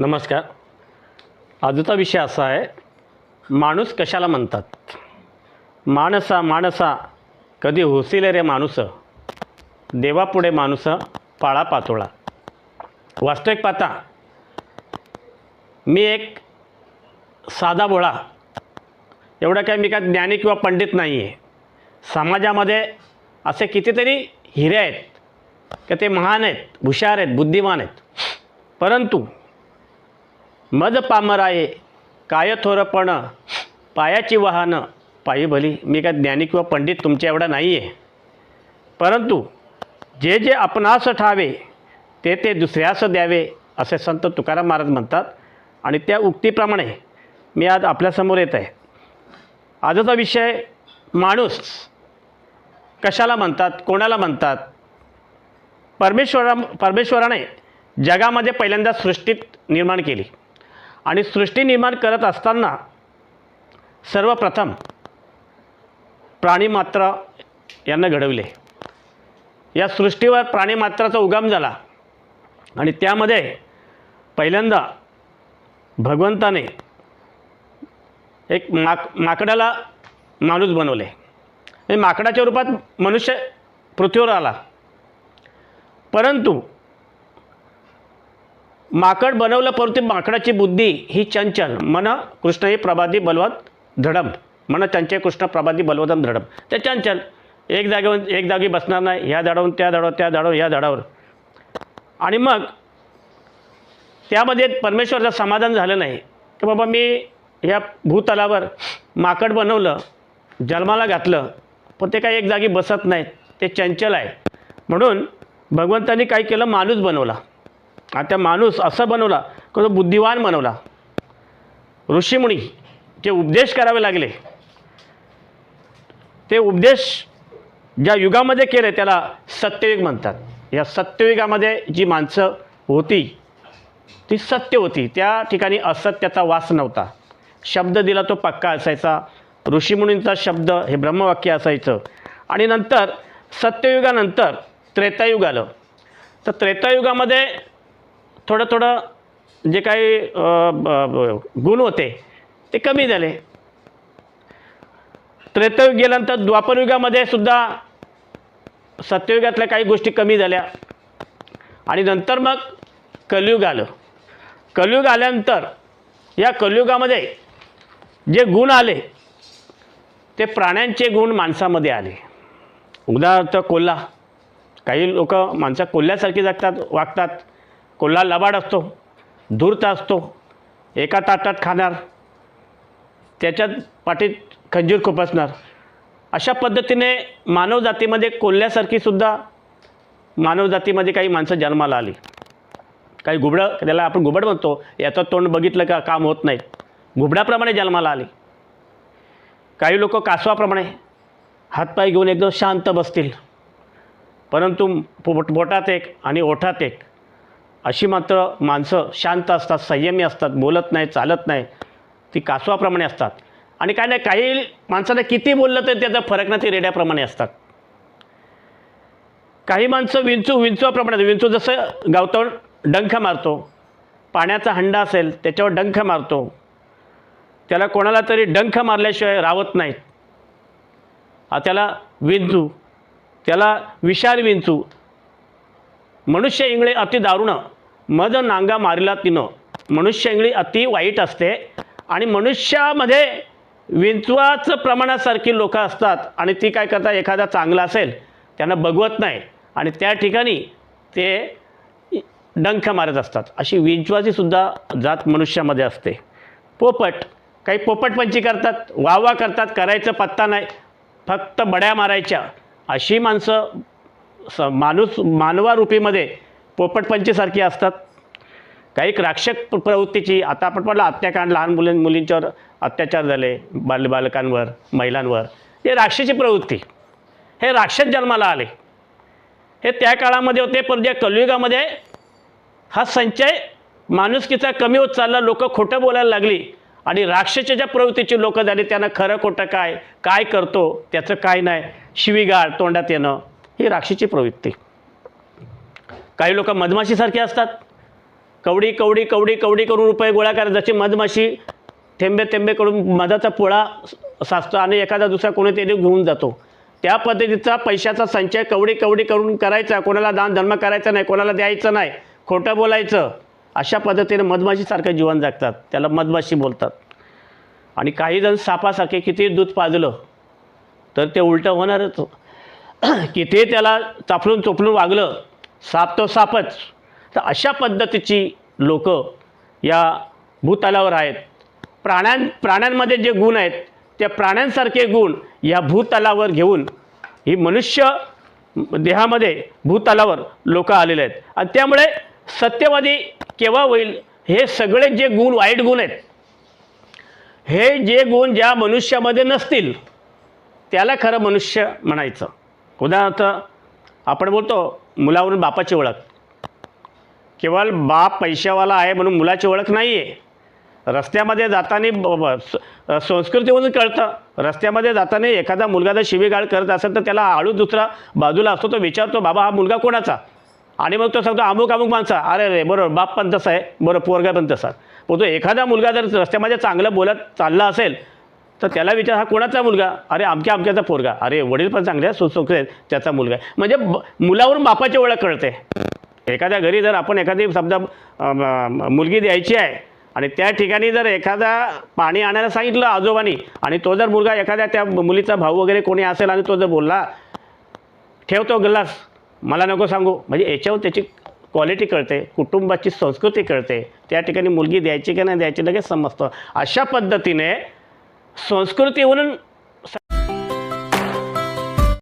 नमस्कार. आजचा विषय असा आहे माणूस कशाला म्हणतात? माणसा माणसा कधी हुसिले रे माणूस? देवापुढे माणूस पाळा पातोळा. वास्तविक पाहता मी एक साधा बोळा एवढं काय मी काय ज्ञानी किंवा पंडित नाही आहे समाजामध्ये असे कितीतरी हिरे आहेत का ते महान आहेत हुशार आहेत बुद्धिमान आहेत. परंतु मद पामराये काय थोरपण पायाची वाहनं पायी भली. मी काय ज्ञानी किंवा पंडित तुमच्या एवढा नाही आहे परंतु जे जे आपणास ठावे ते ते दुसऱ्यास द्यावे असे संत तुकाराम महाराज म्हणतात. आणि त्या उक्तीप्रमाणे मी आज आपल्यासमोर येत आहे. आजचा विषय माणूस कशाला म्हणतात कोणाला म्हणतात? परमेश्वरा परमेश्वराने जगामध्ये पहिल्यांदा सृष्टीत निर्माण केली. आणि सृष्टी निर्माण करत असताना सर्वप्रथम प्राणीमात्र यांना घडवले. या सृष्टीवर प्राणीमात्राचा उगम झाला. आणि त्यामध्ये पहिल्यांदा भगवंताने एक माक माकडाला माणूस बनवले. माकडाच्या रूपात मनुष्य पृथ्वीवर आला. परंतु माकड बनवलं परंतु माकडाची बुद्धी ही चंचल. मन कृष्ण हे प्रभादी बलवत धडम. मन त्यांचे कृष्ण प्रभादी बलवतम धडम. ते चंचल. एक जागेवर एक जागी बसणार नाही. ह्या झाडावरून त्या झाडावर त्या झाडावर ह्या झाडावर. आणि मग त्यामध्ये परमेश्वरचं समाधान झालं नाही. की बाबा मी ह्या भूतलावर माकड बनवलं जन्माला घातलं पण ते काही एक जागी बसत नाहीत. ते चंचल आहे. म्हणून भगवंतांनी काय केलं? माणूस बनवला. आता माणूस असं बनवला की तो बुद्धिवान बनवला. ऋषीमुनी जे उपदेश करावे लागले ते उपदेश ज्या युगामध्ये केले त्याला सत्ययुग म्हणतात. या सत्ययुगामध्ये जी माणसं होती ती सत्य होती. त्या ठिकाणी असत्याचा वास नव्हता. शब्द दिला तो पक्का असायचा. ऋषीमुनींचा शब्द हे ब्रह्मवाक्य असायचं. आणि नंतर सत्ययुगानंतर त्रेतायुग आलं. तर त्रेतायुगामध्ये थोडं थोडं जे काही गुण होते ते कमी झाले. त्रेतयुग गेल्यानंतर द्वापरयुगामध्ये सुद्धा सत्ययुगातल्या काही गोष्टी कमी झाल्या. आणि नंतर मग कलियुग आलं. कलियुग आल्यानंतर या कलियुगामध्ये जे गुण आले ते प्राण्यांचे गुण माणसामध्ये आले. उदाहरणार्थ कोल्हा. काही लोक माणसं कोल्ह्यासारखी जगतात वागतात. कोल्हा लबाड असतो धूर्त असतो एका ताटात खाणार त्याच्यात पाठीत खंजीर खुपसणार. अशा पद्धतीने मानवजातीमध्ये कोल्ह्यासारखी सुद्धा मानवजातीमध्ये काही माणसं जन्माला आली. काही घुबडं त्याला आपण घुबड म्हणतो याचं तोंड बघितलं का काम होत नाही. घुबडाप्रमाणे जन्माला आली. काही लोक कासवाप्रमाणे हातपाय घेऊन एकदम शांत बसतील. परंतु पोट बोटात एक आणि ओठात एक अशी मात्र माणसं शांत असतात संयमी असतात बोलत नाही चालत नाही. ती कासवाप्रमाणे असतात. आणि काय नाही काही माणसाला किती बोललं तर त्याचा फरक नाही ते रेड्याप्रमाणे असतात. काही माणसं विंचू विंचूप्रमाणे विंचू जसं गावतावर डंख मारतो पाण्याचा हंडा असेल त्याच्यावर डंख मारतो. त्याला कोणाला तरी डंख मारल्याशिवाय रावत नाहीत. त्याला विंचू त्याला विशाल विंचू मनुष्य इंगळे अति दारुण मद नांगा मारिला तिनं. मनुष्य इंगळी अति वाईट असते आणि मनुष्यामध्ये विंचवाचं प्रमाणासारखी लोकं असतात आणि ती काय करतात एखादा चांगला असेल त्यांना बघवत नाही आणि त्या ठिकाणी ते डंख मारत असतात. अशी विंचवाची सुद्धा जात मनुष्यामध्ये असते. पोपट काही पोपटपंची करतात वावा करतात करायचं पत्ता नाही फक्त बड्या मारायच्या अशी माणसं स माणूस मानवारूपीमध्ये पोपटपंचीसारखी असतात. काही राक्षक प्रवृत्तीची आता आपण म्हटलं हत्याकांड लहान मुली मुलींच्यावर अत्याचार झाले बाल बालकांवर महिलांवर. हे राक्षसी प्रवृत्ती. हे राक्षस जन्माला आले. हे त्या काळामध्ये होते पण ज्या कलियुगामध्ये हा संचय माणुसकीचा कमी होत चालला लोक खोटं बोलायला लागली आणि राक्षसच्या ज्या प्रवृत्तीची लोकं झाली त्यांना खरं खोटं काय काय करतो त्याचं काय नाही. शिवीगाळ तोंडात येणं. ही राक्षीची प्रवृत्ती. काही लोक मधमाशीसारखी असतात. कवडी कवडी कवडी कवडी करून रुपये गोळा करा जशी मधमाशी थेंबे थेंबे करून मधाचा पोळा साचतो आणि एखादा दुसरा कोणी कोणीतरी घेऊन जातो. त्या पद्धतीचा पैशाचा संचय कवडी कवडी करून करायचा. कोणाला दान धर्म करायचा नाही कोणाला द्यायचं नाही खोटं बोलायचं. अशा पद्धतीने मधमाशीसारखं जीवन जगतात. त्याला मधमाशी बोलतात. आणि काही जण सापासारखे किती दूध पाजलं तर ते उलटं होणारच. की ते त्याला चापलून चोपलून वागलं साप तो सापच. तर अशा पद्धतीची लोक या भूतलावर आहेत. प्राण्यां प्राण्यांमध्ये जे गुण आहेत त्या प्राण्यांसारखे गुण या भूतलावर घेऊन ही मनुष्य देहामध्ये भूतलावर लोक आलेले आहेत. आणि त्यामुळे सत्यवादी केव्हा होईल हे सगळे जे गुण वाईट गुण आहेत हे जे गुण ज्या मनुष्यामध्ये नसतील त्याला खरं मनुष्य म्हणायचं. उदाहरणार्थ आपण बोलतो मुलावरून बापाची ओळख. केवळ बाप पैशावाला आहे म्हणून मुलाची ओळख नाही आहे रस्त्यामध्ये जाताना ब- स- संस्कृतीवरून कळतं. रस्त्यामध्ये जाताना एखादा मुलगा जर शिवीगाळ करत असेल तर त्याला आळू दुसरा बाजूला असतो तो विचारतो बाबा हा मुलगा कोणाचा? आणि मग तो सांगतो अमुक अमुक माणसा. अरे रे बरोबर बाप पण तसा आहे. बरोबर पोरगा पण तसा. पण तो एखादा मुलगा जर रस्त्यामध्ये चांगलं बोलत चालला असेल तर त्याला विचार हा कोणाचा मुलगा? अरे आमच्या अमक्याचा पोरगा. अरे वडील पण चांगले आहेत सुसुख आहेत त्याचा मुलगा आहे. म्हणजे ब मुलावरून बापाची ओळख कळते. एखाद्या घरी जर आपण एखादी समजा मुलगी द्यायची आहे आणि त्या ठिकाणी जर एखादा पाणी आणायला सांगितलं आजोबांनी आणि तो जर मुलगा एखाद्या त्या मुलीचा भाऊ वगैरे कोणी असेल आणि तो जर बोलला ठेवतो ग्लास मला नको सांगू. म्हणजे याच्यावर त्याची क्वालिटी कळते कुटुंबाची संस्कृती कळते. त्या ठिकाणी मुलगी द्यायची की नाही द्यायची लगेच समजतं. अशा पद्धतीने संस्कृतीवरून